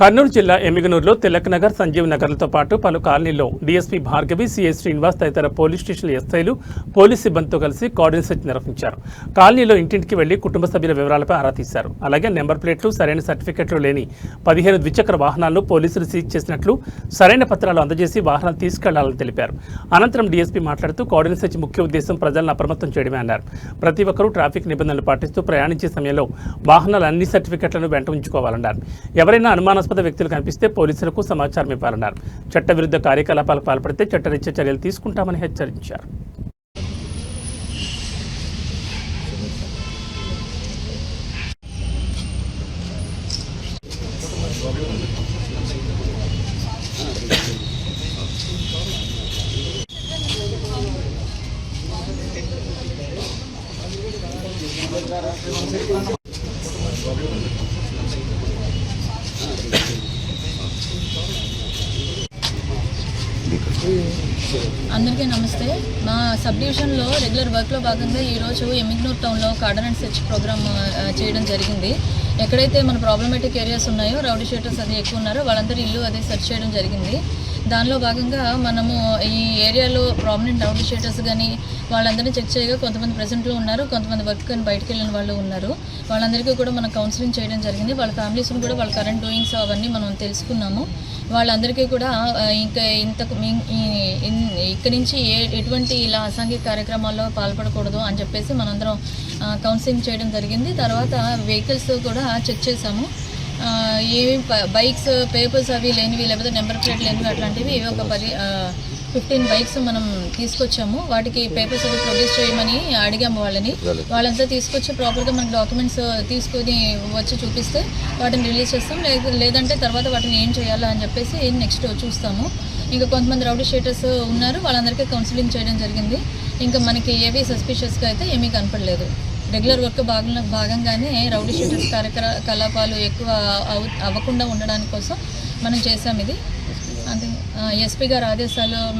కర్నూలు జిల్లా ఎమిగనూరులో తిలక్ నగర్ సంజీవ్ నగర్లతో పాటు పలు కాలనీల్లో డీఎస్పీ భార్గవి సిఐ శ్రీనివాస్ తదితర పోలీస్ స్టేషన్ల ఎస్ఐలు పోలీస్ సిబ్బందితో కలిసి కార్డిన్ సెర్చ్ నిర్వహించారు. కాలనీలో ఇంటింటికి వెళ్ళి కుటుంబ సభ్యుల వివరాలపై ఆరా తీశారు. అలాగే నెంబర్ ప్లేట్లు సరైన సర్టిఫికెట్లు లేని పదిహేను ద్విచక్ర వాహనాలను పోలీసులు సీజ్ చేసినట్లు సరైన పత్రాలు అందజేసి వాహనాలు తీసుకెళ్ళాలని తెలిపారు. అనంతరం డీఎస్పీ మాట్లాడుతూ కార్డిన్ సెర్చ్ ముఖ్య ఉద్దేశం ప్రజలను అప్రమత్తం చేయడమే అన్నారు. ప్రతి ఒక్కరూ ట్రాఫిక్ నిబంధనలు పాటిస్తూ ప్రయాణించే సమయంలో వాహనాల అన్ని సర్టిఫికెట్లను వెంట ఉంచుకోవాలన్నారు. ఎవరైనా అనుమానాస్పద వ్యక్తులు కనిపిస్తే పోలీసులకు సమాచారం ఇవ్వాలన్నారు. చట్టవిరుద్ధ కార్యకలాపాలకు పాల్పడితే చట్టరీత్యా చర్యలు తీసుకుంటామని హెచ్చరించారు. Mm. అందరికీ నమస్తే. మా సబ్ డివిజన్లో రెగ్యులర్ వర్క్లో భాగంగా ఈరోజు ఎమిగ్నూర్ టౌన్లో కార్డనెంట్ సెర్చ్ ప్రోగ్రామ్ చేయడం జరిగింది. ఎక్కడైతే మన ప్రాబ్లమేటిక్ ఏరియాస్ ఉన్నాయో రౌడీ షీటర్స్ అది ఎక్కువ ఉన్నారో వాళ్ళందరూ ఇల్లు అదే సెర్చ్ చేయడం జరిగింది. దానిలో భాగంగా మనము ఈ ఏరియాలో ప్రామినెంట్ రౌడీ షీటర్స్ కానీ వాళ్ళందరినీ చెక్ చేయగా కొంతమంది ప్రజెంట్లో ఉన్నారు కొంతమంది వర్క్ కానీ బయటకు వెళ్ళిన వాళ్ళు ఉన్నారు. వాళ్ళందరికీ కూడా మనం కౌన్సిలింగ్ చేయడం జరిగింది. వాళ్ళ ఫ్యామిలీస్ని కూడా వాళ్ళ కరెంట్ డూయింగ్స్ అవన్నీ మనం తెలుసుకున్నాము. వాళ్ళందరికీ కూడా ఇంకా ఇంతకు మీ- ఇన్- ఇక్కడి నుంచి ఏ ఎటువంటి ఇలా అసాంఘిక కార్యక్రమాల్లో పాల్పడకూడదు అని చెప్పేసి మనందరం కౌన్సిలింగ్ చేయడం జరిగింది. తర్వాత వెహికల్స్ కూడా చెక్ చేసాము ఆ, ఏవి బైక్స్ పేపర్స్ అవి లేనివి లేకపోతే నెంబర్ ప్లేట్ లేనివి అట్లాంటివి ఇవి ఒక పది ఫిఫ్టీన్ బైక్స్ మనం తీసుకొచ్చాము. వాటికి పేపర్స్ అవి ప్రొడ్యూస్ చేయమని అడిగాము వాళ్ళని. వాళ్ళంతా తీసుకొచ్చి ప్రాపర్గా మనకి డాక్యుమెంట్స్ తీసుకొని వచ్చి చూపిస్తే వాటిని రిలీజ్ చేస్తాం. లేదు లేదంటే తర్వాత వాటిని ఏం చేయాలా అని చెప్పేసి నెక్స్ట్ చూస్తాము. ఇంకా కొంతమంది రౌడీ షీటర్స్ ఉన్నారు. వాళ్ళందరికీ కౌన్సిలింగ్ చేయడం జరిగింది. ఇంకా మనకి ఏవి సస్పిషియస్గా అయితే ఏమీ కనపడలేదు. రెగ్యులర్ వర్క్ భాగంలో భాగంగానే రౌడీ షీటర్స్ కార్యకలాపాలు ఎక్కువ అవ- అవ్వకుండా ఉండడానికి కోసం మనం చేసాం ఇది. అంటే ఎస్పీ గారి ఆదేశాలు